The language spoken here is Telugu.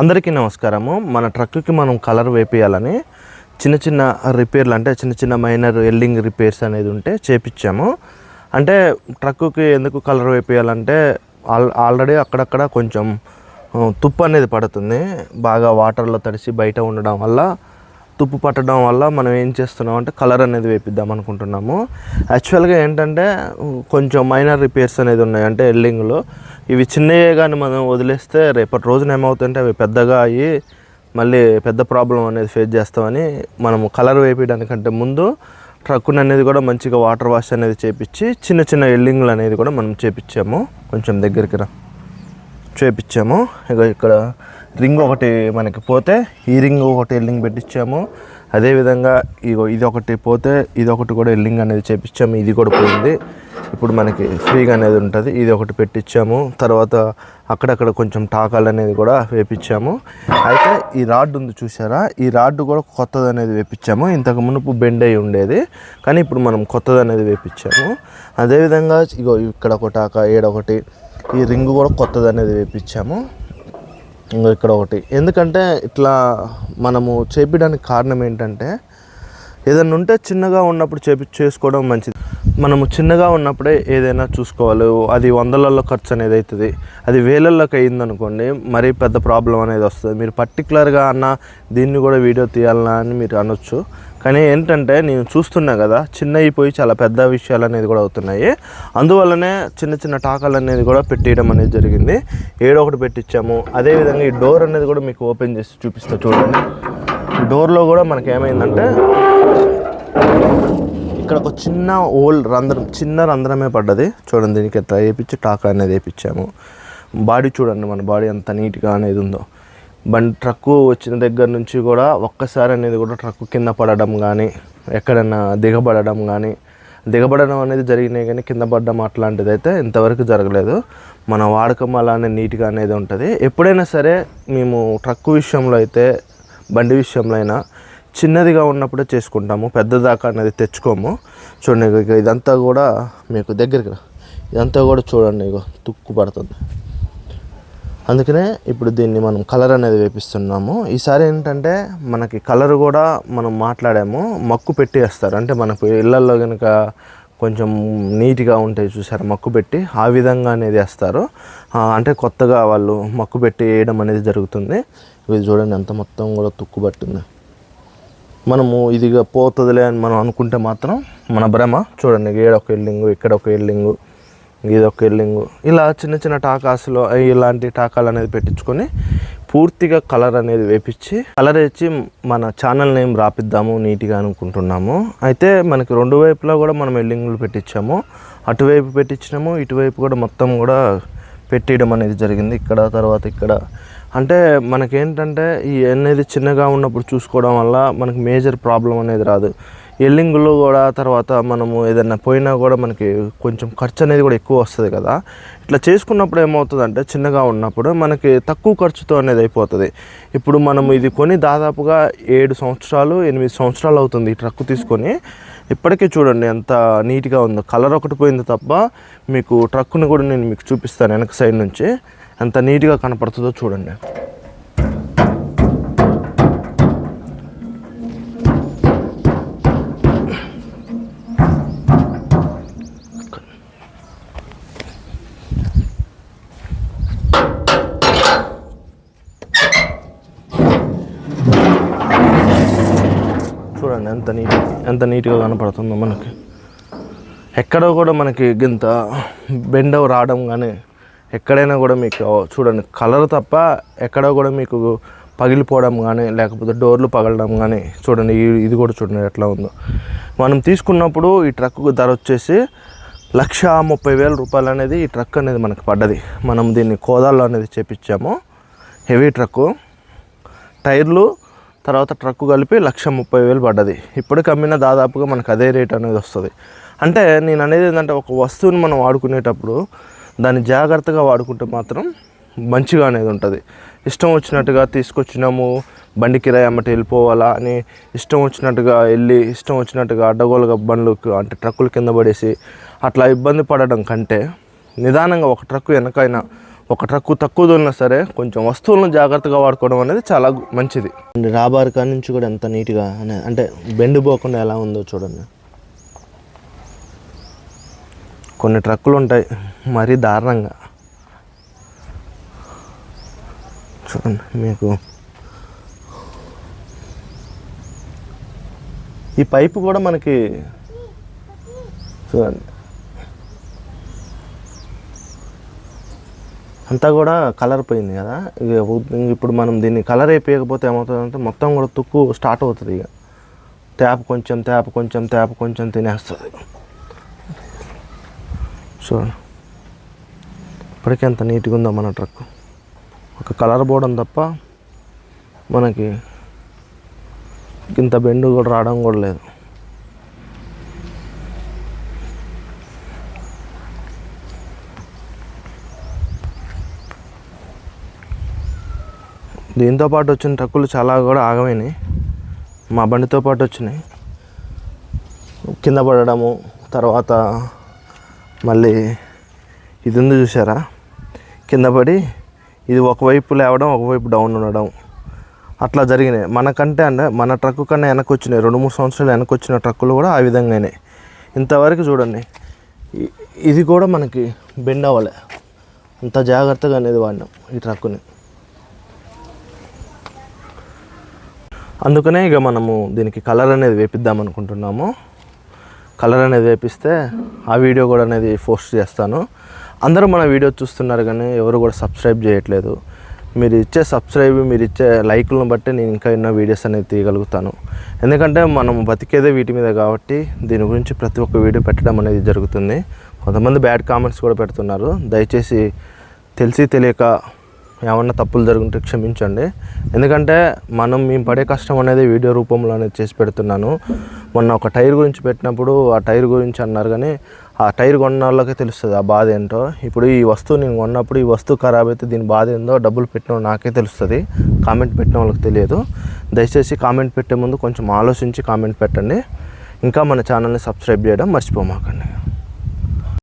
అందరికీ నమస్కారము. మన ట్రక్కి మనం కలర్ వేపియాలని చిన్న చిన్న రిపేర్లు అంటే చిన్న చిన్న మైనర్ ఎల్డింగ్ రిపేర్స్ అనేది ఉంటే చేపించాము అంటే ట్రక్కి ఎందుకు కలర్ వేపియాలంటే ఆల్ ఆల్రెడీ అక్కడక్కడ కొంచెం తుప్పు అనేది పడుతుంది. బాగా వాటర్లో తడిసి బయట ఉండడం వల్ల తుప్పు పట్టడం వల్ల మనం ఏం చేస్తున్నాం అంటే కలర్ అనేది వేపిద్దాం అనుకుంటున్నాము. యాక్చువల్గా ఏంటంటే కొంచెం మైనర్ రిపేర్స్ అనేది ఉన్నాయి. అంటే ఎల్డింగ్లో ఇవి చిన్నవే కానీ మనం వదిలేస్తే రేపటి రోజున ఏమవుతుంటే అవి పెద్దగా అయ్యి మళ్ళీ పెద్ద ప్రాబ్లం అనేది ఫేస్ చేస్తామని మనము కలర్ వేపించడానికంటే ముందు ట్రక్కుని అనేది కూడా మంచిగా వాటర్ వాష్ అనేది చేపించి చిన్న చిన్న ఎల్డింగ్లు అనేది కూడా మనం చేపించాము కొంచెం దగ్గరికి రా. చేపించాము ఇక ఇక్కడ రింగ్ ఒకటి మనకి పోతే ఈ రింగ్ ఒకటి ఎల్లింగ్ పెట్టించాము. అదేవిధంగా ఇగో ఇది ఒకటి పోతే ఇది ఒకటి కూడా ఎల్లింగ్ అనేది చేపించాము. ఇది కూడా పోయింది. ఇప్పుడు మనకి ఫ్రీగా అనేది ఉంటుంది. ఇది ఒకటి పెట్టించాము. తర్వాత అక్కడక్కడ కొంచెం టాకాలు అనేది కూడా వేపించాము. అయితే ఈ రాడ్ ఉంది చూసారా ఈ రాడ్ కూడా కొత్తది అనేది వేపించాము. ఇంతకు మునుపు బెండ్ అయి ఉండేది. కానీ ఇప్పుడు మనం కొత్తది అనేది వేపించాము. అదేవిధంగా ఇగో ఇక్కడ ఒక టాకా ఏడొకటి ఈ రింగ్ కూడా కొత్తది అనేది వేపించాము. ఇక్కడ ఒకటి. ఎందుకంటే ఇట్లా మనము చేపించడానికి కారణం ఏంటంటే ఏదైనా ఉంటే చిన్నగా ఉన్నప్పుడు చేపి చేసుకోవడం మంచిది. మనము చిన్నగా ఉన్నప్పుడే ఏదైనా చూసుకోవాలి. అది వందలలో ఖర్చు అనేది అవుతుంది అది వేలల్లోకి అయిందనుకోండి మరీ పెద్ద ప్రాబ్లం అనేది వస్తుంది. మీరు పర్టికులర్గా అన్న దీన్ని కూడా వీడియో తీయాలన్నా అని మీరు అనొచ్చు. కానీ ఏంటంటే నేను చూస్తున్నా కదా చిన్న అయిపోయి చాలా పెద్ద విషయాలు అనేది కూడా అవుతున్నాయి. అందువల్లనే చిన్న చిన్న టాకాలు అనేది కూడా పెట్టేయడం అనేది జరిగింది. ఏడో ఒకటి పెట్టించాము. అదేవిధంగా ఈ డోర్ అనేది కూడా మీకు ఓపెన్ చేసి చూపిస్తా చూడండి. డోర్లో కూడా మనకి ఏమైందంటే ఇక్కడ ఒక చిన్న ఓల్డ్ రంధ్రం చిన్న రంధ్రమే పడ్డది. చూడండి దీనికి ఎట్లా వేయించి టాకా అనేది వేయించాము. బాడీ చూడండి మన బాడీ ఎంత నీట్గా అనేది ఉందో. బండి ట్రక్కు వచ్చిన దగ్గర నుంచి కూడా ఒక్కసారి అనేది కూడా ట్రక్కు కింద పడడం కానీ ఎక్కడైనా దిగబడడం కానీ దిగబడడం అనేది జరిగినాయి కానీ కింద పడడం అట్లాంటిది అయితే ఇంతవరకు జరగలేదు. మన వాడకం అలానే నీట్గా అనేది ఉంటుంది. ఎప్పుడైనా సరే మేము ట్రక్కు విషయంలో అయితే బండి విషయంలో అయినా చిన్నదిగా ఉన్నప్పుడే చేసుకుంటాము పెద్దదాకా అనేది తెచ్చుకోము. చూడండి ఇక ఇదంతా కూడా మీకు దగ్గరికి ఇదంతా కూడా చూడండి ఇగో తుక్కు పడుతుంది. అందుకనే ఇప్పుడు దీన్ని మనం కలర్ అనేది వేపిస్తున్నాము. ఈసారి ఏంటంటే మనకి కలర్ కూడా మనం మాట్లాడాము మక్కు పెట్టి వేస్తారు. అంటే మనకు ఇళ్ళల్లో కనుక కొంచెం నీట్గా ఉంటాయి చూసారు మక్కు పెట్టి ఆ విధంగా అనేది వేస్తారు అంటే కొత్తగా వాళ్ళు మక్కు పెట్టి వేయడం అనేది జరుగుతుంది. ఇది చూడండి ఎంత మొత్తం కూడా తుక్కు పట్టింది. మనము ఇదిగా పోతుందిలే అని మనం అనుకుంటే మాత్రం మన భ్రమ. చూడండి ఏడొక ఇల్లింగు ఎల్లింగు ఇక్కడ ఒక ఎల్లింగు ఇది ఒక ఎల్లింగు ఇలా చిన్న చిన్న టాకాస్లో ఇలాంటి టాకాలు అనేది పెట్టించుకొని పూర్తిగా కలర్ అనేది వేపించి కలర్ వేసి మన ఛానల్ నేమ్ రాపిద్దాము నీట్గా అనుకుంటున్నాము. అయితే మనకి రెండు వైపులా కూడా మనం ఎల్లింగులు పెట్టించాము అటువైపు పెట్టించినాము ఇటువైపు కూడా మొత్తం కూడా పెట్టేయడం అనేది జరిగింది. ఇక్కడ తర్వాత ఇక్కడ. అంటే మనకేంటంటే ఈ అనేది చిన్నగా ఉన్నప్పుడు చూసుకోవడం వల్ల మనకి మేజర్ ప్రాబ్లం అనేది రాదు. ఎల్లింగ్లో కూడా తర్వాత మనము ఏదైనా పోయినా కూడా మనకి కొంచెం ఖర్చు అనేది కూడా ఎక్కువ వస్తుంది కదా. ఇట్లా చేసుకున్నప్పుడు ఏమవుతుందంటే చిన్నగా ఉన్నప్పుడు మనకి తక్కువ ఖర్చుతో అనేది అయిపోతుంది. ఇప్పుడు మనం ఇది కొని దాదాపుగా ఏడు సంవత్సరాలు ఎనిమిది సంవత్సరాలు అవుతుంది ఈ ట్రక్ తీసుకొని. ఇప్పటికీ చూడండి ఎంత నీట్గా ఉందో. కలర్ ఒకటి పోయింది తప్ప మీకు ట్రక్కుని కూడా నేను మీకు చూపిస్తాను వెనక సైడ్ నుంచి. ఎంత నీట్గా కనపడుతుందో చూడండి. చూడండి ఎంత నీట్ ఎంత నీట్గా కనపడుతుందో మనకి. ఎక్కడో కూడా మనకి గింత బెండ్ రావడం కానీ ఎక్కడైనా కూడా మీకు చూడండి కలర్ తప్ప ఎక్కడో కూడా మీకు పగిలిపోవడం కానీ లేకపోతే డోర్లు పగలడం కానీ చూడండి ఇది కూడా చూడండి ఎట్లా ఉందో. మనం తీసుకున్నప్పుడు ఈ ట్రక్కు ధర వచ్చేసి లక్ష ముప్పై వేల రూపాయలు అనేది ఈ ట్రక్ అనేది మనకు పడ్డది. మనం దీన్ని కోదాల్లో అనేది చేపించాము. Heavy truck. టైర్లు తర్వాత ట్రక్కు కలిపి లక్ష ముప్పై వేలు పడ్డది. ఇప్పటికి అమ్మిన దాదాపుగా మనకు అదే రేట్ అనేది వస్తుంది. అంటే నేను అనేది ఏంటంటే ఒక వస్తువుని మనం వాడుకునేటప్పుడు దాన్ని జాగ్రత్తగా వాడుకుంటే మాత్రం మంచిగా అనేది ఉంటుంది. ఇష్టం వచ్చినట్టుగా తీసుకొచ్చినాము బండి కిరాయి అమ్మటి వెళ్ళిపోవాలా అని ఇష్టం వచ్చినట్టుగా వెళ్ళి ఇష్టం వచ్చినట్టుగా అడ్డగోలుగా బండ్లు అంటే ట్రక్కులు కింద పడేసి అట్లా ఇబ్బంది పడడం కంటే నిదానంగా ఒక ట్రక్కు వెనకైనా ఒక ట్రక్కు తక్కువ దొరినా సరే కొంచెం వస్తువులను జాగ్రత్తగా వాడుకోవడం అనేది చాలా మంచిది. రాబార్ కాడ నుంచి కూడా ఎంత నీట్గా అనే- అంటే బెండ్ పోకుండా ఎలా ఉందో చూడండి. కొన్ని ట్రక్కులు ఉంటాయి మరీ దారుణంగా. చూడండి మీకు. ఈ పైపు కూడా మనకి చూడండి. అంతా కూడా కలర్ పోయింది కదా. ఇక ఇప్పుడు మనం దీన్ని కలర్ అయిపోయకపోతే ఏమవుతుందంటే మొత్తం కూడా తుక్కు స్టార్ట్ అవుతుంది ఇక. ట్యాప్ కొంచెం ట్యాప్ కొంచెం ట్యాప్ కొంచెం తినేస్తుంది. చూడండి ఇప్పటికే ఎంత నీట్గా ఉందో మన ట్రక్? ఒక కలర్ పోవడం తప్ప మనకి ఇంత బెండు కూడా రావడం కూడా లేదు. దీంతో పాటు వచ్చిన ట్రక్కులు చాలా కూడా ఆగమైనాయి. మా బండితో పాటు వచ్చినాయి. కింద పడడము తర్వాత మళ్ళీ ఇది ఉంది చూసారా కింద పడి ఇది ఒకవైపు లేవడం ఒకవైపు డౌన్ ఉండడం. అట్లా జరిగినాయి. మనకంటే అంటే మన ట్రక్కు కన్నా వెనక్కి వచ్చినాయి. రెండు మూడు సంవత్సరాలు వెనక్కి వచ్చిన ట్రక్కులు కూడా ఆ విధంగానే. ఇంతవరకు చూడండి. ఇది కూడా మనకి బెండ్ అవ్వలే. అంత జాగ్రత్తగా అనేది వాడినాం ఈ ట్రక్కుని. అందుకనే ఇక మనము దీనికి కలర్ అనేది వేపిద్దాం అనుకుంటున్నాము. కలర్ అనేది వేపిస్తే ఆ వీడియో కూడా అనేది పోస్ట్ చేస్తాను. అందరూ మన వీడియో చూస్తున్నారు కానీ ఎవరు కూడా సబ్స్క్రైబ్ చేయట్లేదు. మీరు ఇచ్చే సబ్స్క్రైబ్ మీరు ఇచ్చే లైకులను బట్టి నేను ఇంకా ఎన్నో వీడియోస్ అనేది తీయగలుగుతాను. ఎందుకంటే మనం బతికేదే వీటి మీద కాబట్టి దీని గురించి ప్రతి ఒక్క వీడియో పెట్టడం అనేది జరుగుతుంది. కొంతమంది బ్యాడ్ కామెంట్స్ కూడా పెడుతున్నారు. దయచేసి తెలిసి తెలియక ఏమన్నా తప్పులు జరుగుంటే క్షమించండి. ఎందుకంటే మనం మేము పడే కష్టం అనేది వీడియో రూపంలో అనేది చేసి పెడుతున్నాను. మొన్న ఒక టైర్ గురించి పెట్టినప్పుడు ఆ టైర్ గురించి అన్నారు కానీ ఆ టైర్ కొన్న వాళ్ళకే తెలుస్తుంది ఆ బాధ ఏంటో. ఇప్పుడు ఈ వస్తువు నేను కొన్నప్పుడు ఈ వస్తువు ఖరాబ్ అయితే దీని బాధ ఏందో డబ్బులు పెట్టిన నాకే తెలుస్తుంది. కామెంట్ పెట్టిన వాళ్ళకి తెలియదు. దయచేసి కామెంట్ పెట్టే ముందు కొంచెం ఆలోచించి కామెంట్ పెట్టండి. ఇంకా మన ఛానల్ని సబ్స్క్రైబ్ చేయడం మర్చిపోమాకండి.